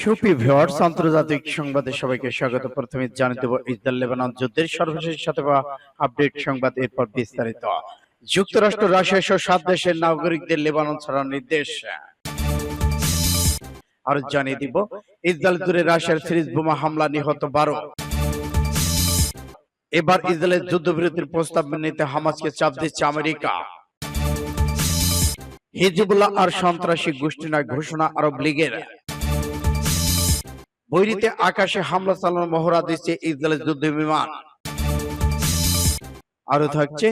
Soupy viewers আন্তর্জাতিক সংবাদে সবাইকে স্বাগত। প্রথমে জানিয়ে দেব ইসরায়েল লেবানন যুদ্ধের সর্বশেষ সাথে আপডেট সংবাদ এরপর বিস্তারিত। যুক্তরাষ্ট্র রাশিয়া সহ সাত দেশের নাগরিকদের লেবানন ছাড়ার নির্দেশ। আর জানিয়ে দিব ইসরায়েল জুড়ে রাশিয়ার সিরিজ বোমা হামলা নিহত বারো। এবার ইসরায়েলের যুদ্ধবিরতির প্রস্তাব নিতে হামাসকে চাপ দিচ্ছে আমেরিকা। হিজবুল্লাহ আর সন্ত্রাসী গোষ্ঠী নয় ঘোষণা আরব লীগের। বৈরিতে আকাশে হামলা চালানোর মহড়া দিচ্ছে ইসরায়েলের যুদ্ধ বিমান। আরও থাকছে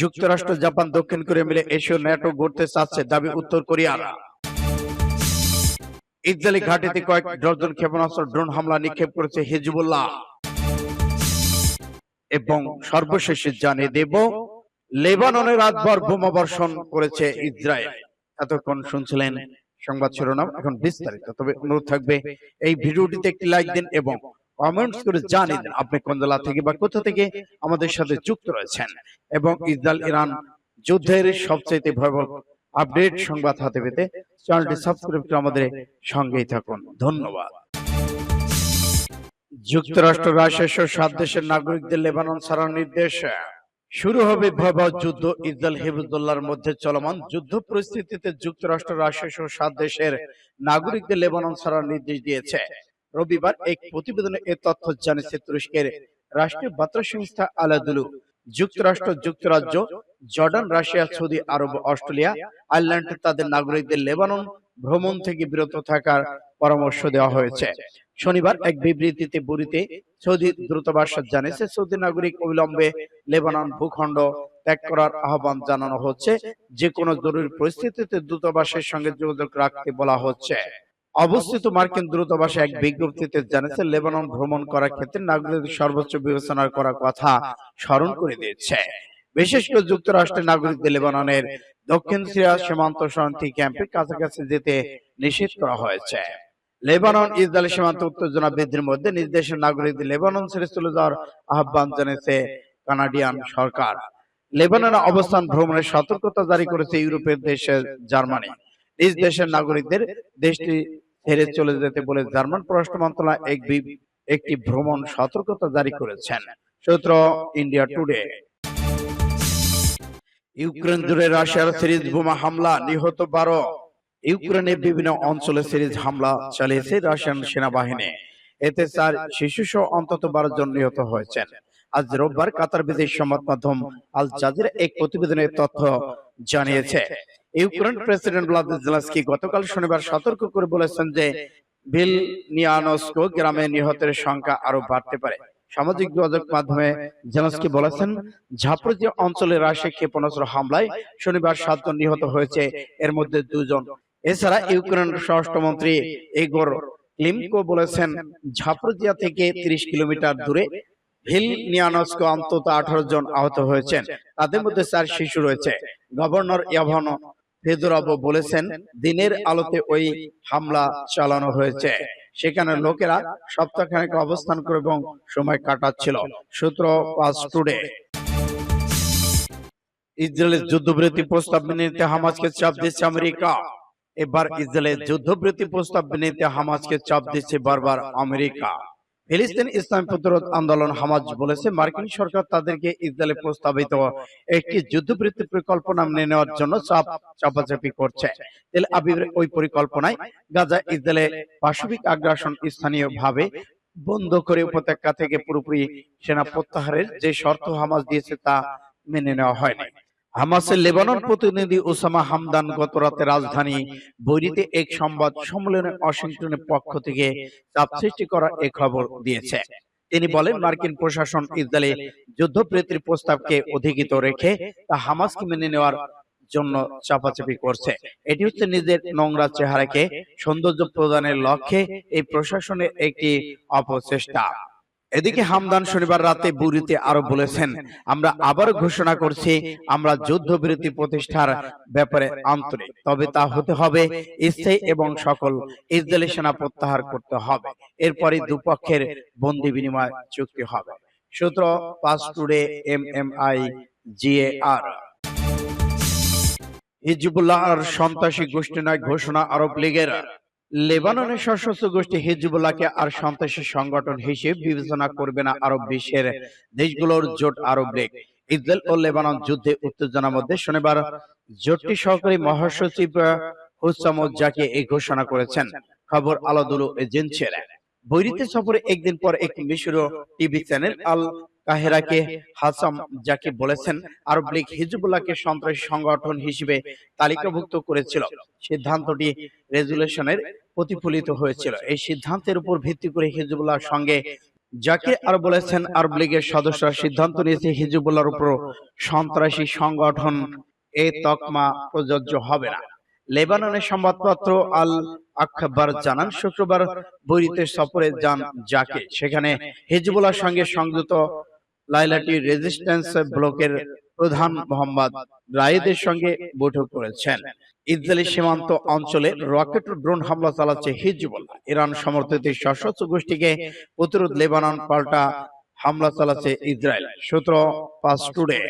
যুক্তরাষ্ট্র জাপান দক্ষিণ কোরিয়া মিলে এশীয় ন্যাটো গড়তে চাচ্ছে দাবি উত্তর কোরিয়ার। ইসরায়েলি ঘাটিতে কয়েক ডজন ক্ষেপণাস্ত্র ড্রোন হামলা নিক্ষেপ করেছে হিজবুল্লাহ। এবং সর্বশেষে জানিয়ে দেব লেবাননে রাতভর বোমা বর্ষণ করেছে ইসরায়েল। এতক্ষণ শুনছিলেন সংবাদ শিরোনাম এখন বিস্তারিত। তবে অনুরোধ থাকবে এই ভিডিওটিতে একটি লাইক দিন এবং কমেন্টস করে জানিয়ে দিন আপনি কোন জেলা থেকে বা কোথা থেকে আমাদের সাথে যুক্ত রয়েছেন এবং ইসরায়েল ইরান যুদ্ধের সবচেয়ে ভয়াবহ আপডেট সংবাদ হাতে পেতে চ্যানেলটি সাবস্ক্রাইব করে আমাদের সঙ্গেই থাকুন। ধন্যবাদ। যুক্তরাষ্ট্র রাশিয়া সহ সাত দেশের নাগরিকদের লেবানন ছাড়ার নির্দেশ। শুরু হবে ভয়াবহ যুদ্ধ। ইসরায়েল হিজবুল্লাহর মধ্যে চলমান যুদ্ধ পরিস্থিতিতে যুক্তরাষ্ট্র, রাশিয়া সহ সাত দেশের নাগরিকদের লেবানন ছাড়ার নির্দেশ দিয়েছে। রবিবার এক প্রতিবেদনে এ তথ্য জানিয়েছে তুরস্কের রাষ্ট্রীয় বার্তা সংস্থা আলাদুলু। যুক্তরাষ্ট্র, যুক্তরাজ্য, Jordan, Russia, Saudi Arab, Australia, Ireland তাদের নাগরিকদের লেবানন ভ্রমণ থেকে বিরত থাকার পরামর্শ দেওয়া হয়েছে। শনিবার এক বিবৃতিতে বুড়িতে সৌদি দূতাবাস জানিয়েছে, সৌদি নাগরিক অবিলম্বে লেবানন ভূখণ্ড ত্যাগ করার আহ্বান জানানো হচ্ছে। যে কোনো জরুরি পরিস্থিতিতে দূতাবাসের সঙ্গে যোগাযোগ রাখতে বলা হচ্ছে। অবস্থিত মার্কিন দূতাবাসে এক বিজ্ঞপ্তিতে জানিয়েছে, লেবানন ভ্রমণ করার ক্ষেত্রে নাগরিকদের সর্বোচ্চ বিবেচনা করার কথা স্মরণ করে দিয়েছে। বিশেষ করে যুক্তরাষ্ট্রের নাগরিকদের লেবাননের দক্ষিণ সিরিয়া সীমান্ত শান্তি ক্যাম্পে কাছাকাছি যেতে নিষেধ করা হয়েছে। লেবানন ইসরায়েল সীমান্ত উত্তেজনা বৃদ্ধির মধ্যে নিজ দেশের নাগরিকদের লেবানন ছেড়ে চলে যাওয়ার আহ্বান জানিয়েছে কানাডিয়ান সরকার। লেবাননে অবস্থান ভ্রমণের সতর্কতা জারি করেছে ইউরোপের দেশে জার্মানি। নিজ দেশের নাগরিকদের দেশটি ছেড়ে চলে যেতে বলে জার্মান পররাষ্ট্র মন্ত্রণালয় এক একটি ভ্রমণ সতর্কতা জারি করেছেন। সূত্র ইন্ডিয়া টুডে। ইউক্রেন জুড়ে রাশিয়ার সিরিজ বোমা হামলা নিহত বারো। ইউক্রেনের বিভিন্ন অঞ্চলে সিরিজ হামলা চালিয়েছে রাশিয়ান সেনাবাহিনী। এতে চার শিশু সহ অন্তত বারো জন নিহত হয়েছেন। আজ রোববার কাতার বিদেশ সংবাদ মাধ্যম আল জাজিরা এক প্রতিবেদনে তথ্য জানিয়েছে। ইউক্রেন প্রেসিডেন্ট ভ্লাদিমির জেলেনস্কি গতকাল শনিবার সতর্ক করে বলেছেন যে ভিল নিয়ানস্কো গ্রামে নিহতের সংখ্যা আরও বাড়তে পারে। সামাজিক যোগাযোগ মাধ্যমে জেলেনস্কি বলেছেন ঝাপরজিয়া অঞ্চলে রাশিয়া ক্ষেপণাস্ত্র হামলায় শনিবার সাতজন নিহত হয়েছে এর মধ্যে দুজন এছাড়া ইউক্রেন স্বরাষ্ট্রমন্ত্রী এগোর ক্লিমকো বলেছেন ঝাপরজিয়া থেকে 30 কিলোমিটার দূরে ভিল নিয়ানস্কো অন্তত আঠারো জন আহত হয়েছেন। তাদের মধ্যে চার শিশু রয়েছে। গভর্নর ইয়াভান ফেদোরভ বলেছেন দিনের আলোতে ওই হামলা চালানো হয়েছে। সেখানে লোকেরা সপ্তাহখানেক অবস্থান করে এবং সময় কাটাচ্ছিল। সূত্র পাঁচ টুডে। ইসরায়েলের যুদ্ধবিরতি প্রস্তাব মেনে নিতে হামাজকে চাপ দিচ্ছে আমেরিকা। এবার ইসরায়েলের যুদ্ধবিরতি প্রস্তাব নিতে হামাসকে চাপ দিচ্ছে বারবার আমেরিকা। ফিলিস্তিন ইসলাম প্রতিরোধ আন্দোলন হামাজ বলেছে। মার্কিন সরকার তাদেরকে ইসরায়েলে প্রস্তাবিত একটি যুদ্ধবৃত্তি পরিকল্পনা মেনে নেওয়ার জন্য চাপ চাপাচাপি করছে। তেল আবিবের ওই পরিকল্পনায় গাজা ইসরায়েলে পাশবিক আগ্রাসন স্থানীয়ভাবে বন্ধ করে উপত্যকা থেকে পুরোপুরি সেনা প্রত্যাহারের যে শর্ত হামাজ দিয়েছে তা মেনে নেওয়া হয়নি। হামাসের লেবানন প্রতিনিধি ওসামা হামদান গত রাতে রাজধানী বৈরিতে এক সংবাদ সম্মেলনে ওয়াশিংটনের পক্ষ থেকে চাপ সৃষ্টি করা এ খবর দিয়েছে। তিনি বলেন মার্কিন প্রশাসন ইসরায়েলে যুদ্ধবৃত্তির প্রস্তাবকে অধিকৃত রেখে তা হামাসকে মেনে নেওয়ার জন্য চাপাচাপি করছে। এটি হচ্ছে নিজের নোংরা চেহারাকে সৌন্দর্য প্রদানের লক্ষ্যে এই প্রশাসনের একটি অপচেষ্টা। এদিকে হামদান শনিবার রাতে বুড়িতে আরও বলেছেন আমরা আবার ঘোষণা করছি আমরা যুদ্ধবিরতি প্রতিষ্ঠার ব্যাপারে আন্তরিক। তবে তা হতে হবে স্থায়ী এবং সকল ইসরায়েলি সেনা প্রত্যাহার করতে হবে। এরপরই দুপক্ষের বন্দি বিনিময় চুক্তি হবে। সূত্র পাঁচ টুডে এম এম আই জিএআর। হিজবুল্লাহ আর সন্ত্রাসী গোষ্ঠী নয় ঘোষণা আরব লীগের। লেবাননের সশস্ত্র গোষ্ঠী হিজবুল্লাহকে আর সন্ত্রাসী সংগঠন হিসেবে বিবেচনা করবে না আরব বিশ্বের দেশগুলোর জোট আরব লীগ। ইসরায়েল ও লেবানন যুদ্ধে উত্তেজনার মধ্যে শনিবার জোটটি সহকারী মহাসচিব হুসামুজ্জাকে এই ঘোষণা করেছেন। খবর আলাদুল এজেন্সির বৈরিতে সফরে একদিন পর এক মিশরীয় টিভি চ্যানেল আল কাহেরাকে হাসাম যাকে বলেছেন আরব লীগ হিজবুল্লাহকে সন্ত্রাসী সংগঠন হিসেবে তালিকাভুক্ত করেছিল। সিদ্ধান্তটি রেজুলেশনের প্রতিফলিত হয়েছিল। এই সিদ্ধান্তের উপর ভিত্তি করে হিজবুল্লাহর সঙ্গে যাকে আর বলেছেন আরব লীগের সদস্যরা সিদ্ধান্ত নিয়েছে হিজবুল্লাহর উপর সন্ত্রাসী সংগঠন এ তকমা প্রযোজ্য হবে না। লেবাননের সংবাদপত্র আল আখবার জানান শুক্রবার বৈরিতে সফরে যান যাকে। সেখানে হিজবুল্লাহর সঙ্গে সংযুক্ত লাইলাটি রেজিস্ট্যান্স ব্লকের প্রধান মোহাম্মদ রায়েদের সঙ্গে বৈঠক করেছেন। ইসরায়েলি সীমান্ত অঞ্চলে রকেট ও ড্রোন হামলা চালাচ্ছে হিজবুল্লাহ ইরান সমর্থিত সশস্ত্র গোষ্ঠীকে প্রতিরোধ লেবানন পাল্টা হামলা চালাচ্ছে ইসরায়েল। সূত্র পাস টুডে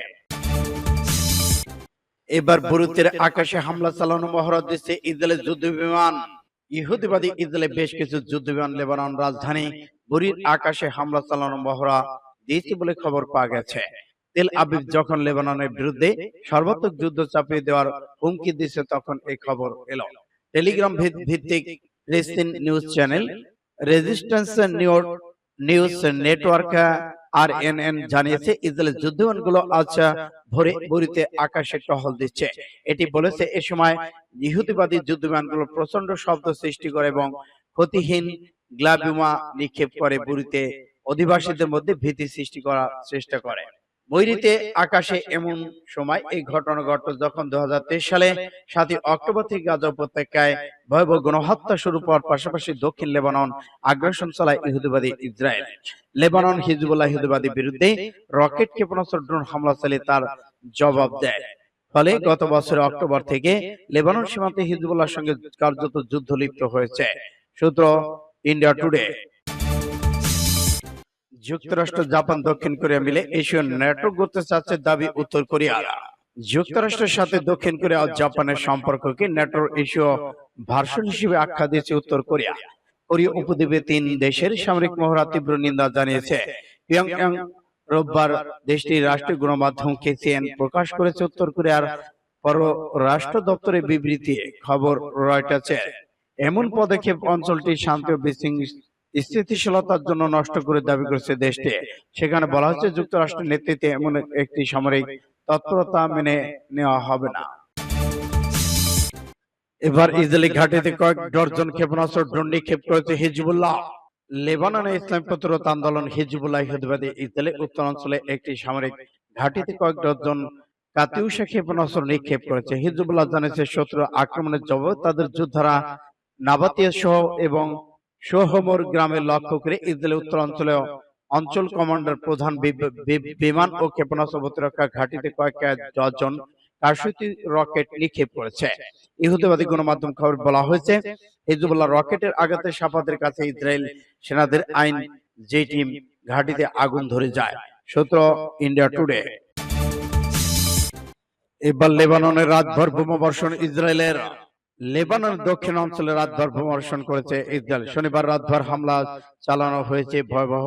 এবার বরুতের আকাশে হামলা চালানো মহড়া দিচ্ছে ইসরায়েলের যুদ্ধ বিমান। ইহুদিবাদী ইসরায়েলে বেশ কিছু যুদ্ধ বিমান লেবানন রাজধানী বুরির আকাশে হামলা চালানো মহড়া দিয়েছে বলে খবর পাওয়া গেছে। তেল আবিব যখন লেবাননের বিরুদ্ধে সর্বাত্মক যুদ্ধ চাপিয়ে দেওয়ার হুমকি দিচ্ছে তখন এই খবর এলো। টেলিগ্রাম ভিত্তিক ফিলিস্তিন news channel, resistance news network R N N জানিয়েছে, ইসরায়েলের যুদ্ধবিমানগুলো আজ ভোরে বরিতে আকাশে টহল দিচ্ছে। এটি বলেছে, এ সময় ইহুদিবাদী যুদ্ধবিমানগুলো প্রচণ্ড শব্দ সৃষ্টি করে এবং ক্ষতিহীন গ্লাবিমা নিক্ষেপ করে বুড়িতে অধিবাসীদের মধ্যে ভীতি সৃষ্টি করার চেষ্টা করে বৈরিতে আকাশে এমন সময় এই ঘটনা ঘটল যখন দু সালে সাতই অক্টোবর থেকে গাজা উপত্যকায় ভয়াবহ গণহত্যা শুরু পর পাশাপাশি দক্ষিণ লেবানন আগ্রাসন চালায় ইহুদিবাদী ইসরায়েল লেবানন হিজবুল্লাহ ইহুদিবাদী বিরুদ্ধে রকেট ক্ষেপণাস্ত্র ড্রোন হামলা চালিয়ে তার জবাব দেয় ফলে গত বছরের অক্টোবর থেকে লেবানন সীমান্তে হিজবুল্লাহর সঙ্গে কার্যত যুদ্ধ লিপ্ত হয়েছে সূত্র ইন্ডিয়া টুডে যুক্তরাষ্ট্র জাপান দক্ষিণ কোরিয়া মিলে এশীয় নেটওয়ার্ক করতে চাচ্ছে দাবি উত্তর কোরিয়ার যুক্তরাষ্ট্রের সাথে দক্ষিণ কোরিয়া ও জাপানের সম্পর্ককে নেটোর এশীয় ভার্সন হিসেবে আখ্যা দিয়েছে উত্তর কোরিয়া। কোরীয়। উপদ্বীপে তিন দেশের সামরিক মহড়া তীব্র নিন্দা জানিয়েছে। পিয়ংইয়ং রোববার দেশটির রাষ্ট্রীয় গণমাধ্যম কেসিএন প্রকাশ করেছে উত্তর কোরিয়ার পররাষ্ট্র দপ্তরের বিবৃতি খবর রয়টার্সের। এমন পদক্ষেপ অঞ্চলটি শান্তি ও বিশৃঙ্খলা স্থিতিশীলতার জন্য নষ্ট করে দাবি করেছে দেশটি। সেখানে বলা হচ্ছে যুক্তরাষ্ট্রের নেতৃত্বে এমন একটি সামরিক তৎপরতা মেনে নেওয়া হবে না। এবার ইসরায়েলি ঘাটিতে কয়েক ডজন ক্ষেপণাস্ত্র ড্রোন নিক্ষেপ করেছে হিজবুল্লাহ। লেবাননে ইসলাম প্রতিরোধ আন্দোলন হিজবুল্লাহ ইহুদিবাদী ইসরায়েলের উত্তরাঞ্চলে একটি সামরিক ঘাটিতে কয়েক ডজন কাতিউষা ক্ষেপণাস্ত্র নিক্ষেপ করেছে। হিজবুল্লাহ জানিয়েছে, শত্রু আক্রমণের জবাব তাদের যোদ্ধারা নাবাতিয়া সহ এবং সোহমর গ্রামে লক্ষ্য করে ইসরায়েলের উত্তরাঞ্চলে অঞ্চল কমান্ডার প্রধান বিমান ও ক্ষেপণাস্ত্র প্রতিরক্ষা ঘাটিতে কয়েক ডজন কারসুতি রকেট নিক্ষেপ করেছে। ইহুদিবাদী গণমাধ্যম খবর বলা হয়েছে, হিজবুল্লাহ রকেটের আঘাতে সাপাদের কাছে ইসরায়েল সেনাদের আইন যে টিম ঘাটিতে আগুন ধরে যায়। সূত্র ইন্ডিয়া টুডে। এবার লেবাননের রাতভর বোমাবর্ষণ ইসরায়েলের। লেবাননের দক্ষিণ অঞ্চলে রাতভর বোমাবর্ষণ করেছে ইসরায়েল। শনিবার রাতভর হামলা চালানো হয়েছে ভয়াবহ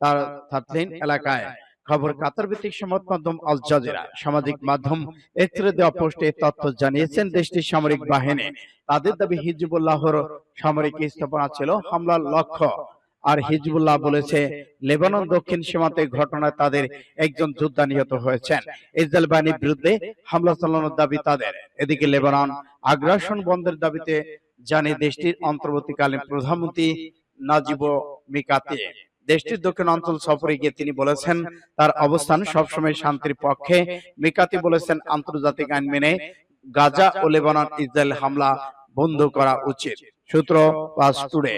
তার থাতলিন এলাকায়। খবর কাতার ভিত্তিক সংবাদ মাধ্যম আল জাজিরা। সামাজিক মাধ্যম এক্সরে দেওয়া পোস্টে তথ্য জানিয়েছেন দেশটির সামরিক বাহিনী। তাদের দাবি হিজবুল্লাহর সামরিক স্থাপনা ছিল হামলার লক্ষ্য। আর হিজবুল্লাহ বলেছে, লেবানন দক্ষিণ সীমান্তে ঘটনায় তাদের একজন যোদ্ধা নিহত হয়েছেন। ইসরায়েল বাহিনীর বিরুদ্ধে হামলা চালানোর দাবি তাদের। এদিকে লেবানন আগ্রাসন বন্ধের দাবিতে জানিয়ে দেশটির অন্তর্বর্তীকালীন প্রধানমন্ত্রী নাজিব মিকাতে, দেশটির দক্ষিণ অঞ্চল সফরে গিয়ে তিনি বলেছেন, তার অবস্থান সবসময় শান্তির পক্ষে। মিকাতি বলেছেন, আন্তর্জাতিক আইন মেনে গাজা ও লেবানন ইসরায়েল হামলা বন্ধ করা উচিত। সূত্র পাস টুডে।